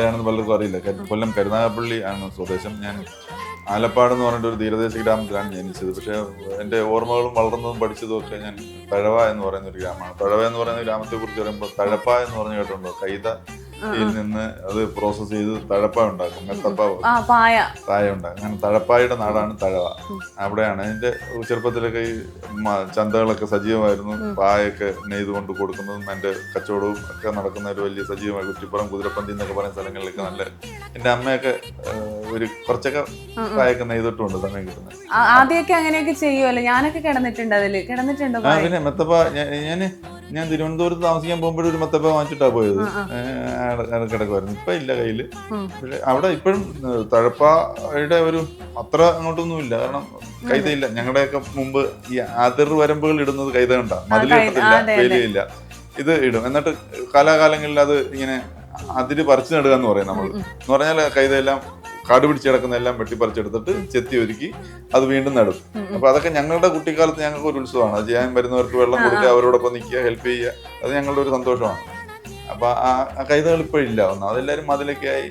എവിടെയാണെന്ന് പലർക്കും അറിയില്ല. കൊല്ലം കരുനാഗപ്പള്ളി ആണ് സ്വദേശം. ഞാൻ ആലപ്പാട് എന്ന് പറഞ്ഞിട്ട് ഒരു തീരദേശ ഗ്രാമത്തിലാണ് ജനിച്ചത്. പക്ഷേ എന്റെ ഓർമ്മകളും വളർന്നതും പഠിച്ചതും ഒക്കെ ഞാൻ തഴവ എന്ന് പറയുന്ന ഒരു ഗ്രാമമാണ്. തഴവ എന്ന് പറയുന്ന ഗ്രാമത്തെ കുറിച്ച് പറയുമ്പോൾ തഴപ്പ എന്ന് പറഞ്ഞു കേട്ടുണ്ടോ കൈത നിന്ന് അത് പ്രോസസ് ചെയ്ത് തഴപ്പ ഉണ്ടാക്കും മെത്തപ്പ പായ. ഉണ്ടാകും അങ്ങനെ തഴപ്പായുടെ നാടാണ് തഴവ. അവിടെയാണ് എന്റെ ചെറുപ്പത്തിലൊക്കെ ഈ ചന്തകളൊക്കെ സജീവമായിരുന്നു. പായൊക്കെ നെയ്ത് കൊണ്ട് കൊടുക്കുന്നതും എന്റെ കച്ചവടവും ഒക്കെ നടക്കുന്ന ഒരു വലിയ സജീവമായ കുറ്റിപ്പുറം കുതിരപ്പന്തി എന്നൊക്കെ പറയുന്ന സ്ഥലങ്ങളിലൊക്കെ നല്ല എന്റെ അമ്മയൊക്കെ ഒരു കുറച്ചൊക്കെ പായൊക്കെ നെയ്തിട്ടുണ്ട് സമയം കിട്ടുന്നത് ആദ്യമൊക്കെ അങ്ങനെയൊക്കെ ചെയ്യുമല്ലോ ഞാനൊക്കെ കിടന്നിട്ടുണ്ട് അതിൽ. കിടന്നിട്ടുണ്ടോ പിന്നെ മെത്തപ്പ ഞാൻ ഞാൻ തിരുവനന്തപുരത്ത് താമസിക്കാൻ പോകുമ്പോഴും ഒരു മത്തപ്പ വാങ്ങിച്ചിട്ടാ പോയത്. കിടക്കുമായിരുന്നു ഇപ്പൊ ഇല്ല കയ്യിൽ. ഉം. പക്ഷെ അവിടെ ഇപ്പോഴും തഴപ്പയുടെ ഒരു അത്ര അങ്ങോട്ടൊന്നും ഇല്ല കാരണം കൈതയില്ല. ഞങ്ങളുടെയൊക്കെ മുമ്പ് ഈ അതിർ വരമ്പുകൾ ഇടുന്നത് കൈത കണ്ടാ. മതിൽ അതെ. വേലിയില്ല. ഇത് ഇടും. എന്നിട്ട് കാലാകാലങ്ങളിൽ അത് ഇങ്ങനെ അതിര് പറിച്ചു നടുക എന്ന് പറയും നമ്മൾ എന്ന് പറഞ്ഞാൽ കൈതയെല്ലാം കാട് പിടിച്ച് കിടക്കുന്നതെല്ലാം വെട്ടിപ്പറിച്ചെടുത്തിട്ട് ചെത്തി ഒരുക്കി അത് വീണ്ടും നടും. അപ്പൊ അതൊക്കെ ഞങ്ങളുടെ കുട്ടിക്കാലത്ത് ഞങ്ങൾക്ക് ഒരു ഉത്സവമാണ്. അത് ചെയ്യാൻ വരുന്നവർക്ക് വെള്ളം കൊടുക്കുക അവരോടൊപ്പം നിൽക്കുക ഹെൽപ്പ് ചെയ്യുക. അത് ഞങ്ങളുടെ ഒരു സന്തോഷമാണ്. അപ്പൊ ആ കൈതകൾ ഇപ്പോഴില്ല ഒന്നും അതെല്ലാവരും മതിലൊക്കെ ആയി